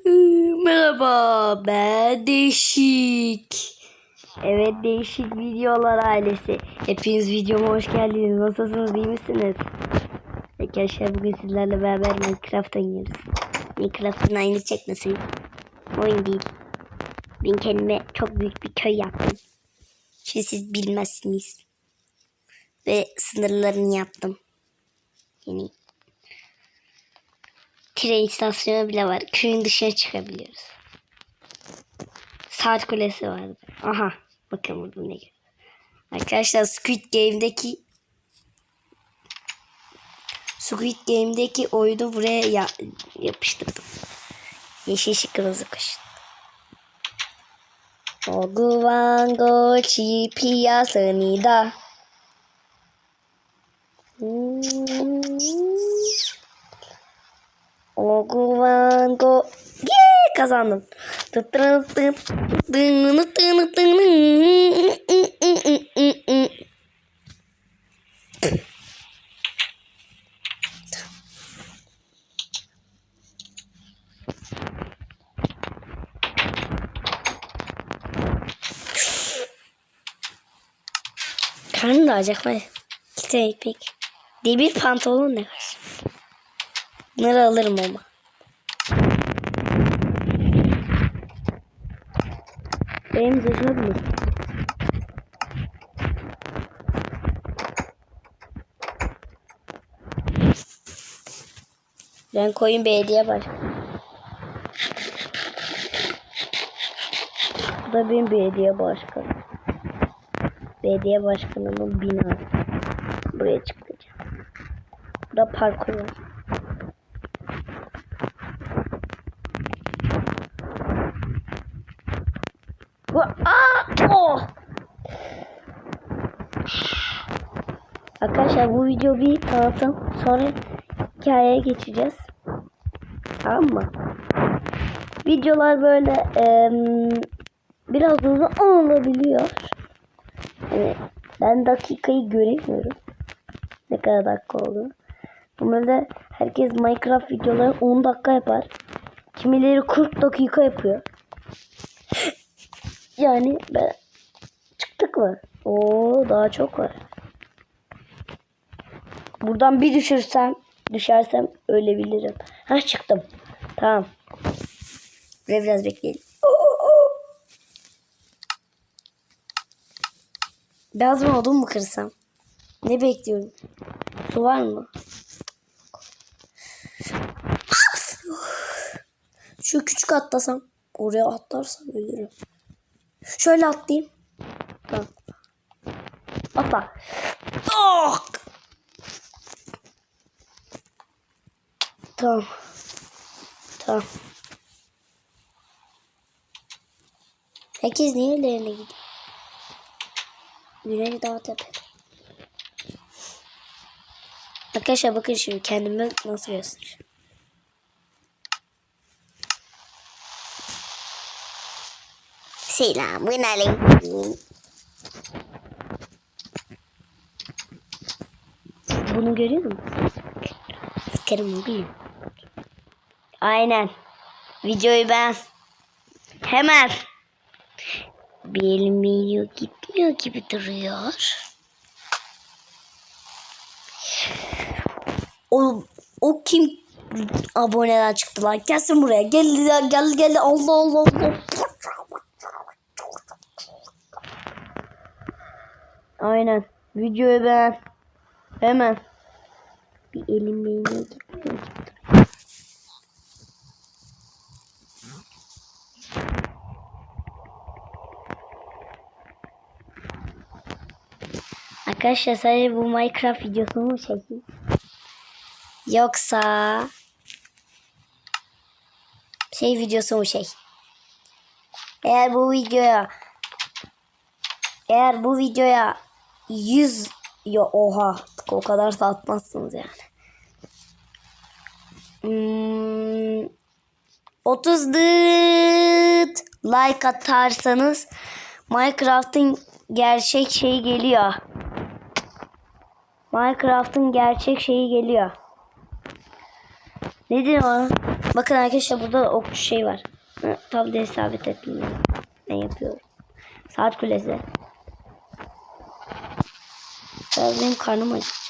Merhaba ben Değişik. Evet Değişik Videolar ailesi. Hepiniz videoma hoş geldiniz. Nasılsınız iyi misiniz? Arkadaşlar bugün sizlerle beraber Minecraft oynuyoruz. Minecraft'ın aynı çekmesi. Oyun değil. Ben kendime çok büyük bir köy yaptım. Şimdi siz bilmezsiniz. Ve sınırlarını yaptım. Yani Tren istasyonu bile var. Köyün dışına çıkabiliyoruz. Saat kulesi vardı. Aha. Bakın burada ne geliyor. Arkadaşlar Squid Game'deki Squid Game'deki oyunu buraya ya yapıştırdım. Yeşil ışık kırmızı kaşın. Oguwango chi piyasını da. Hmm. Oguvan go. Yee, kazandım. Karnım da acıkmadı. İşte ekmek. Demir pantolon ne var? Bunları alırım ama. Benim zırhlı mı? Ben koyun belediye başkanı. Bu da benim belediye başkanı. Belediye başkanının binası. Buraya çıkacağım. Burada parkur var. Bu- Aa! Oh! Arkadaşlar bu video bir tanıtım. Sonra hikayeye geçeceğiz. Tamam mı? Videolar böyle em, biraz uzun olabiliyor. Yani ben dakikayı göremiyorum. Ne kadar dakika olduğunu. Normalde herkes Minecraft videoları 10 dakika yapar. Kimileri 40 dakika yapıyor. Yani ben çıktık mı? Oo daha çok var. Buradan bir düşürsem, düşersem ölebilirim. Ha çıktım. Tamam. Ve biraz bekleyelim. Biraz mı odun mu kırsam? Ne bekliyorum? Su var mı? Şu küçük atlasam. Oraya atlarsam ölürüm. Şöyle atlayayım. Tamam. Atla. Oh! Tamam. Tamam. Herkes niye evlerine gidiyor? Güneş daha tepede. Arkadaşlar bakın şimdi kendimi nasıl göstereceğim. Selamun aleyküm. Bunu görüyor musun? Sikerim bugün. Aynen. Videoyu ben hemen video gitmiyor gibi duruyor. O, o kim aboneden çıktı lan? Gelsin buraya. Gel gel gel. Allah Allah Allah. Aynen. Videoyu ben hemen bir elim beynine Arkadaşlar sadece bu Minecraft videosunu mu çekeyim? Yoksa şey videosu mu şey? Eğer bu videoya eğer bu videoya 100 ya oha o kadar da yani. Hmm, 30 dıt like atarsanız Minecraft'ın gerçek şeyi geliyor. Minecraft'ın gerçek şeyi geliyor. Nedir o? Bakın arkadaşlar burada okçu şey var. Tam da hesabet ettim. Ben yapıyorum. Saat kulesi. Biraz benim karnım acıktı.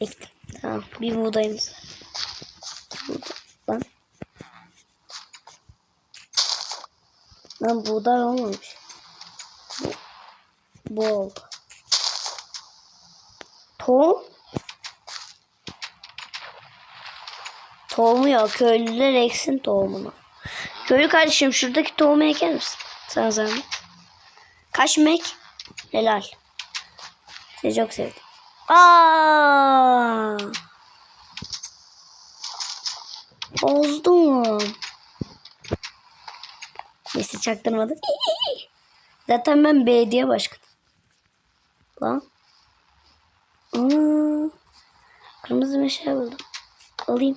Ektim. Tamam. Bir buğdayımız. Lan. Lan buğday olmamış. Oldu. Tohum. Tohumu yok. Köylüler eksin tohumunu. Köylü kardeşim şuradaki tohumu eker misin? Sana zahmet. Kaç mek? Helal. Seni çok sevdim. Aa! Bozdum. Neyse çaktırmadım. Zaten ben belediye başkanı. Lan. Aa, kırmızı meşale buldum. Alayım.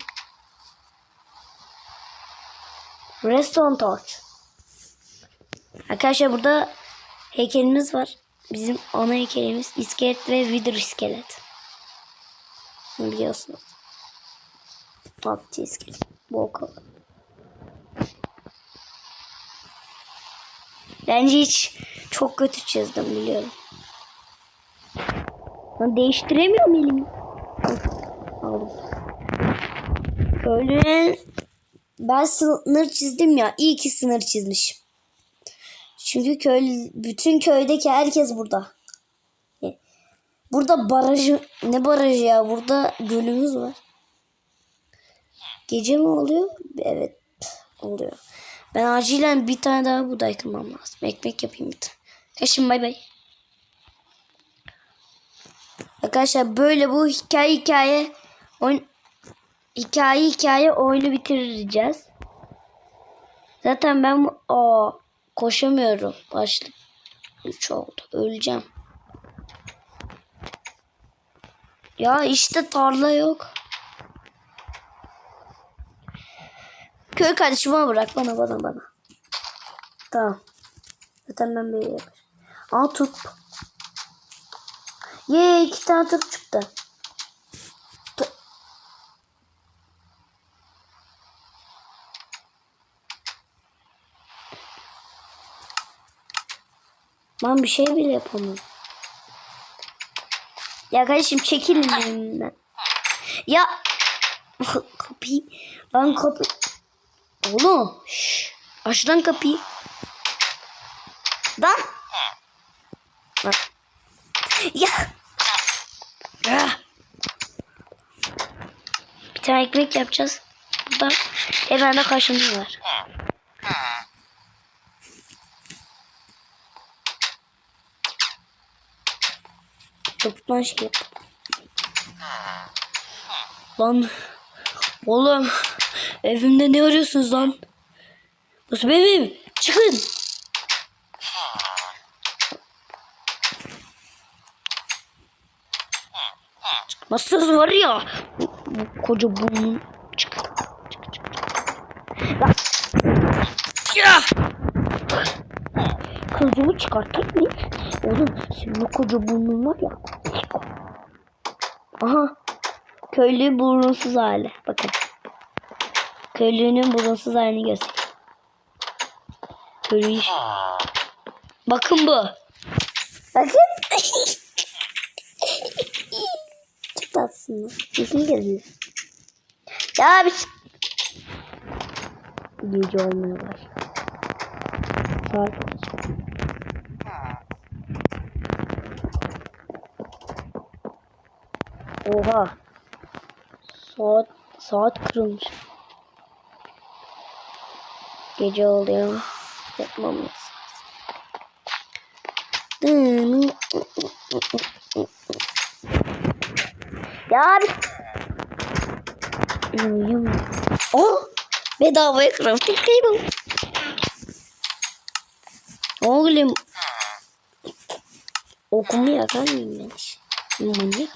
Redstone torch. Arkadaşlar burada heykelimiz var. Bizim ana heykelimiz iskelet ve wither iskelet. Bunu biliyorsunuz. Akçı iskelet. Bol kalı. Bence hiç çok kötü çizdim biliyorum. Lan değiştiremiyorum elimi. Aldım. Böyle ben sınır çizdim ya. İyi ki sınır çizmişim. Çünkü köy, bütün köydeki herkes burada. Burada barajı ne barajı ya? Burada gölümüz var. Gece mi oluyor? Evet oluyor. Ben acilen bir tane daha buğday kırmam lazım. Ekmek yapayım bir tane. Kaşın bay bay. Arkadaşlar böyle bu hikaye hikaye oyun hikaye hikaye oyunu bitireceğiz. Zaten ben o koşamıyorum. Başlık 3 oldu. Öleceğim. Ya işte tarla yok. Köy kardeşim bana bırak bana bana bana. Tamam. Zaten ben böyle yaparım. Aa turp. Ye iki tane turp çıktı. Tu- Ben bir şey bile yapamıyorum. Ya kardeşim çekilin elimden. Ya kapıyı ben kapı Oğlum şş, aç lan kapıyı. Lan. Lan. Ya. Ya. Bir tane ekmek yapacağız. Burada hemen de karşımız var. Toplan şey yap. Lan. Oğlum. Evimde ne arıyorsunuz lan? Nasıl bebeğim? Çıkın. Çıkmazsanız var ya. Bu, bu koca burnun. Çık. Çık çık. Ya. Kılıcımı çıkartayım mı? Oğlum senin koca burnun var ya. Aha. Köylü burnunsuz hali. Köylünün burunsuz halini göster. Köylü Bakın bu. Bakın. Çok tatlısın. Yüzünü geziyor. Ya bir Gece olmaya başladı. Saat? Oha. Saat saat kırılmış. Gece oluyor. Yapmamız. Ya abi. Uyum. Oh! Bedavaya crafting table. Oğlum. Okumu yakar mıyım ben hiç? Manyak.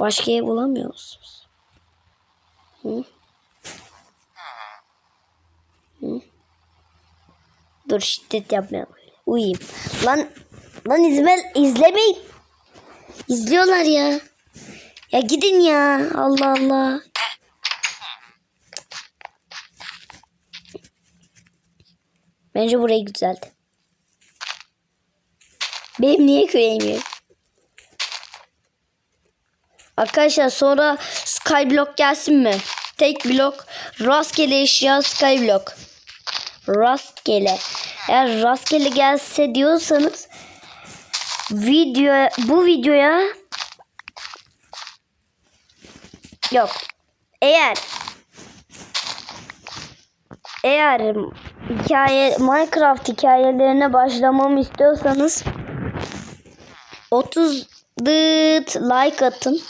Başka ev bulamıyor musunuz? Hı? Hı? Dur şiddet yapmayalım. Uyuyayım. Lan Lan izle, izlemeyin. İzliyorlar ya. Ya gidin ya. Allah Allah. Bence burayı güzeldi. Benim niye köye inmiyor? Arkadaşlar sonra skyblock gelsin mi? Tek blok rastgele eşya skyblock. Rastgele. Eğer rastgele gelse diyorsanız video bu videoya yok. Eğer eğer hikaye Minecraft hikayelerine başlamamı istiyorsanız 30 dıt like atın.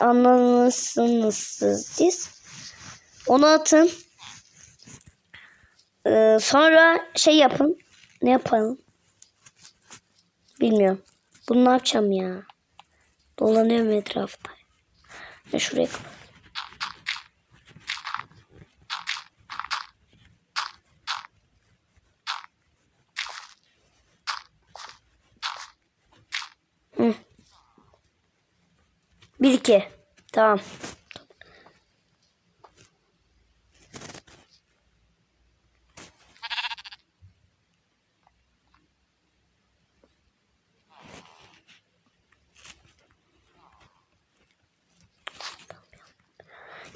Anlamışsınız siz. Onu atın. Ee, sonra şey yapın. Ne yapalım? Bilmiyorum. Bunu ne yapacağım ya? Dolanıyorum etrafta. Ya şuraya kapat. Bir iki. Tamam.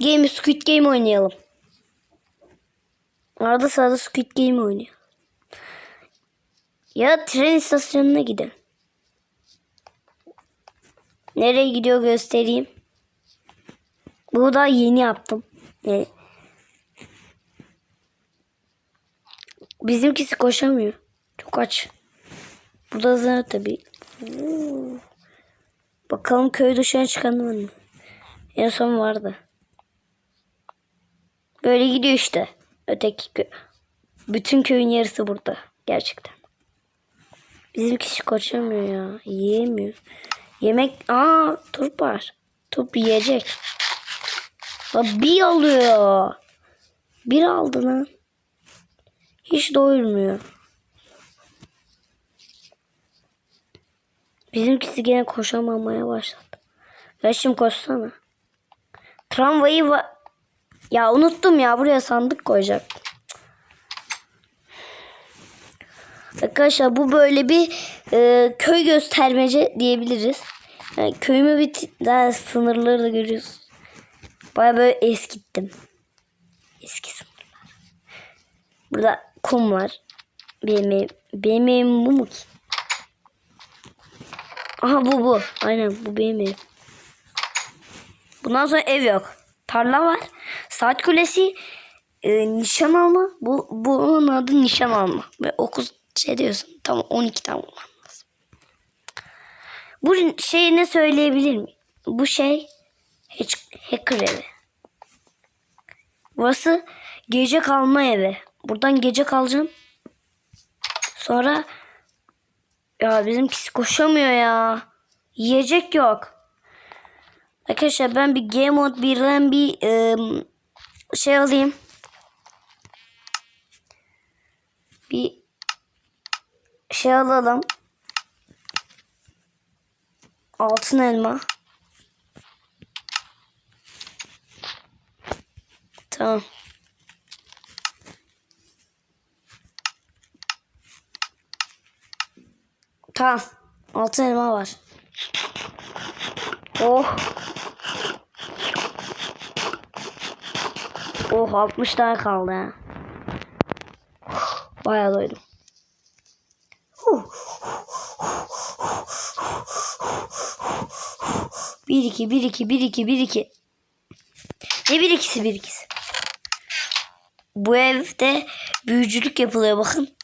Game Squid Game oynayalım. Arada sırada Squid Game oynuyor. Ya tren istasyonuna gidin. Nereye gidiyor göstereyim. Bu da yeni yaptım. Yani bizimkisi koşamıyor. Çok aç. Bu da zar tabii. Bakalım köy dışına çıkan mı? En son vardı. Böyle gidiyor işte. Öteki köy. Bütün köyün yarısı burada. Gerçekten. Bizim kişi koşamıyor ya. Yiyemiyor. Yemek... Aa turp var. Turp yiyecek. Bir alıyor. Bir aldı lan. Hiç doyurmuyor. Bizimkisi gene koşamamaya başladı. Ya şimdi koşsana. Tramvayı va... Ya unuttum ya buraya sandık koyacak. Arkadaşlar bu böyle bir e, köy göstermece diyebiliriz. Yani köyümü bir daha sınırları da görüyoruz. Baya böyle eskittim. Eski sınırlar. Burada kum var. Benim benim bu mu ki? Aha bu bu. Aynen bu benim. Bundan sonra ev yok. Tarla var. Saat kulesi e, nişan alma. Bu bunun adı nişan alma. Ve okuz şey diyorsun. Tamam 12 tane olman lazım. Bu şeyi ne söyleyebilir miyim? Bu şey hacker evi. Burası gece kalma evi. Buradan gece kalacağım. Sonra ya bizimkisi koşamıyor ya. Yiyecek yok. Arkadaşlar ben bir Game Mode 1'den bir ım, şey alayım. Bir şey alalım. Altın elma. Tamam. Tamam. Altın elma var. Oh. Oh 60 tane kaldı ha. Bayağı doydum. Bir iki bir iki bir iki bir iki. Ne bir ikisi bir ikisi. Bu evde büyücülük yapılıyor bakın.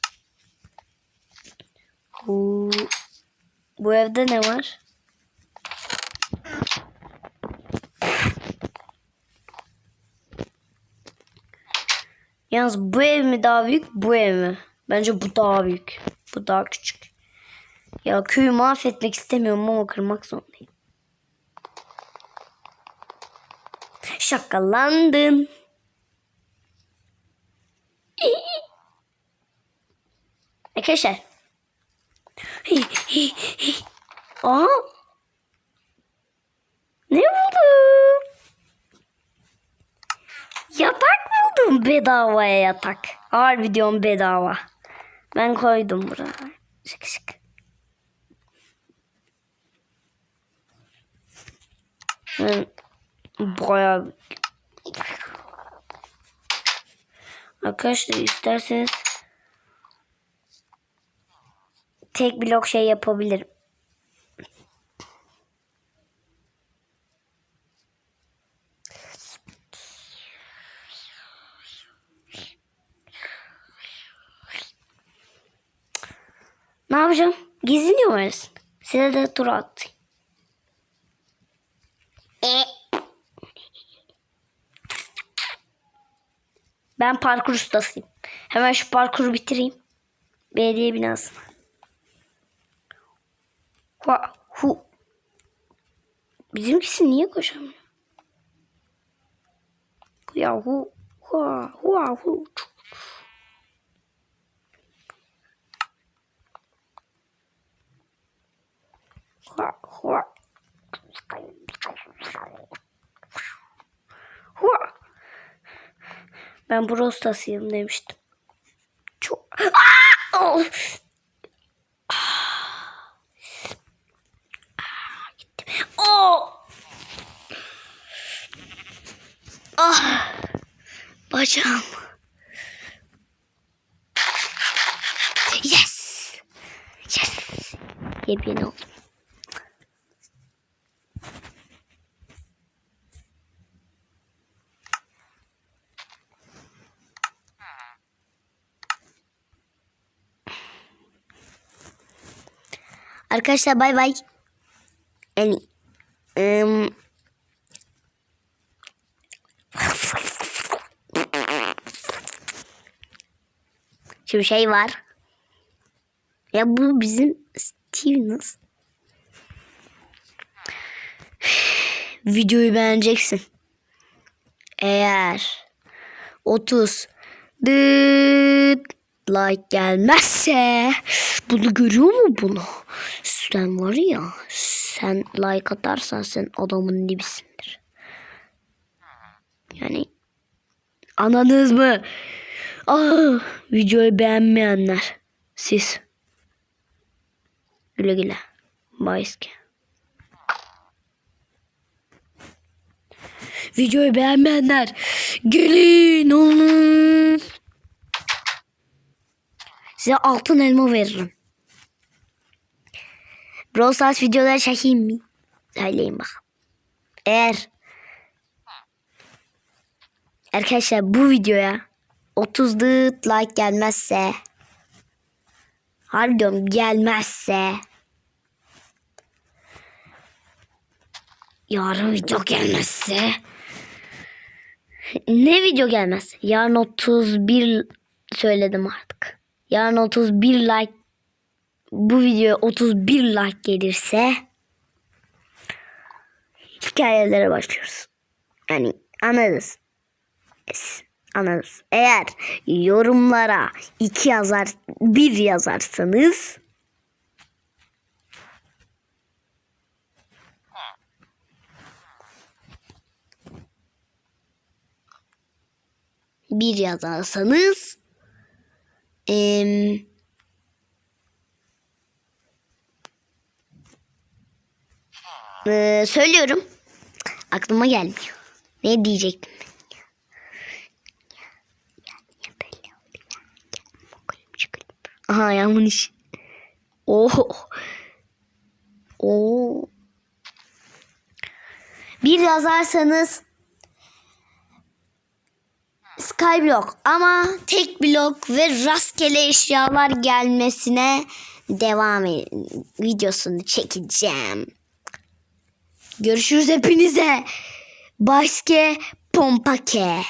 Bu evde ne var? Yalnız bu ev mi daha büyük bu ev mi? Bence bu daha büyük. Bu daha küçük. Ya köyü mahvetmek istemiyorum ama kırmak zorundayım. Şakalandın. Arkadaşlar. Aha. Ne buldum? Buldum bedavaya yatak. Harbi diyorum bedava. Ben koydum buraya. Şık şık. Ben bayağı Arkadaşlar isterseniz tek blok şey yapabilirim. Ne muyuz? Size de tur atayım. E. Ben parkur ustasıyım. Hemen şu parkuru bitireyim. Belediye binası. Hua, hu. Bizimkisi niye koşamıyor? Ya hu, hua, hua, hu hua. Hua. Ben bro ustasıyım demiştim. Çok... Aa! Ah! Bacağım. Yes! Yes! Yepyeni oldum. Arkadaşlar bay bay. Yani ım, Şimdi şey var. Ya bu bizim Stevens. Videoyu beğeneceksin. Eğer 30 dıt like gelmezse bunu görüyor mu bunu? Sen var ya sen like atarsan sen adamın dibisindir. Yani anladınız mı? Ah, videoyu beğenmeyenler siz. Güle güle. Bye. Videoyu beğenmeyenler gelin oğlum. Size altın elma veririm. Brawl Stars videoları çekeyim mi? Söyleyin bak. Eğer Arkadaşlar bu videoya 30 dıt like gelmezse Harbi gelmezse Yarın video gelmezse Ne video gelmez? Yarın 31 söyledim artık. Yarın 31 like bu videoya 31 like gelirse hikayelere başlıyoruz. Yani anladınız. Yes, anladınız. Eğer yorumlara iki yazar, bir yazarsanız bir yazarsanız Ee, söylüyorum. Aklıma gelmiyor. Ne diyecektim? Aha yanlış. Oo. Oo. Bir yazarsanız Skyblock ama tek blok ve rastgele eşyalar gelmesine devam edin. Videosunu çekeceğim. Görüşürüz hepinize. Başke Pompake.